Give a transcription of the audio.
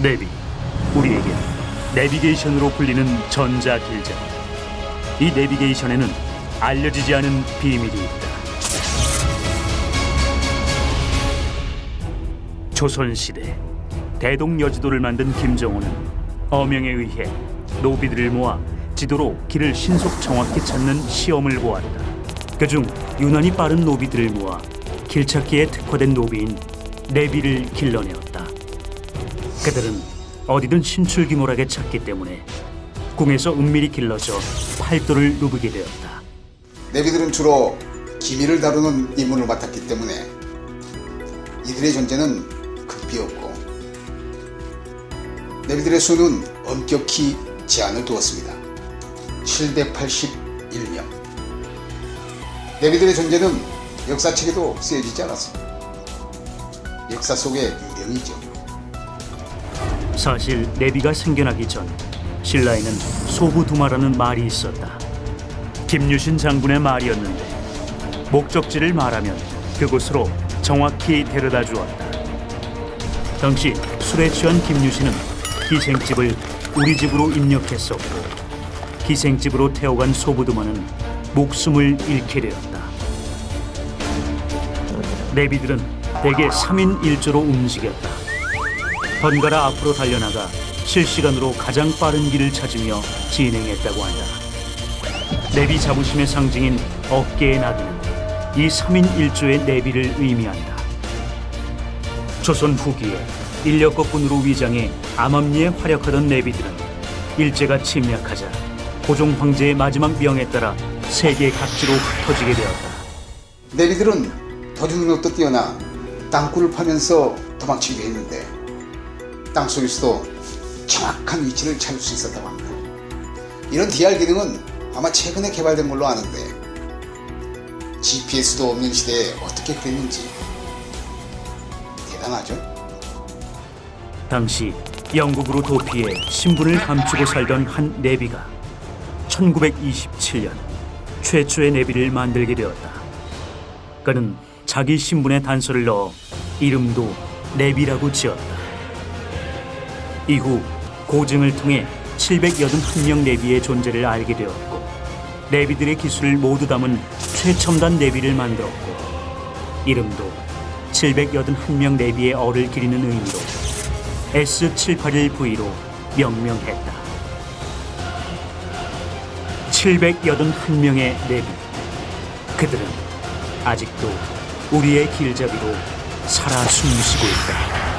내비, 우리에게 내비게이션으로 불리는 전자 길자. 이 내비게이션에는 알려지지 않은 비밀이 있다. 조선 시대 대동 여지도를 만든 김정호는 어명에 의해 노비들을 모아 지도로 길을 신속 정확히 찾는 시험을 보았다. 그중 유난히 빠른 노비들을 모아 길 찾기에 특화된 노비인 내비를 길러내었다. 그들은 어디든 신출귀몰하게 찾기 때문에 궁에서 은밀히 길러져 팔도를 누비게 되었다. 내비들은 주로 기밀을 다루는 임무를 맡았기 때문에 이들의 존재는 극비였고 내비들의 수는 엄격히 제한을 두었습니다. 781명. 내비들의 존재는 역사책에도 쓰여지지 않았습니다. 역사 속의 유령이죠. 사실 내비가 생겨나기 전 신라에는 소부두마라는 말이 있었다. 김유신 장군의 말이었는데 목적지를 말하면 그곳으로 정확히 데려다 주었다. 당시 술에 취한 김유신은 기생집을 우리 집으로 입력했었고 기생집으로 태워간 소부두마는 목숨을 잃게 되었다. 내비들은 대개 3인 1조로 움직였다. 번갈아 앞으로 달려나가 실시간으로 가장 빠른 길을 찾으며 진행했다고 한다. 내비 자부심의 상징인 어깨의 나비는 이 3인 1조의 내비를 의미한다. 조선 후기에 인력거꾼으로 위장해 암암리에 활약하던 내비들은 일제가 침략하자 고종 황제의 마지막 명에 따라 세계 각지로 흩어지게 되었다. 내비들은 것도 뛰어나 땅굴을 파면서 도망치기도 했는데 땅속에서도 정확한 위치를 찾을 수 있었다고 합니다. 이런 DR 기능은 아마 최근에 개발된 걸로 아는데 GPS도 없는 시대에 어떻게 그랬는지 대단하죠? 당시 영국으로 도피해 신분을 감추고 살던 한 내비가 1927년 최초의 내비를 만들게 되었다. 그는 자기 신분의 단서를 넣어 이름도 내비라고 지었다. 이후 고증을 통해 781명 내비의 존재를 알게 되었고 내비들의 기술을 모두 담은 최첨단 내비를 만들었고 이름도 781명 내비의 얼을 기리는 의미로 S781V로 명명했다. 781명의 내비. 그들은 아직도 우리의 길잡이로 살아 숨쉬고 있다.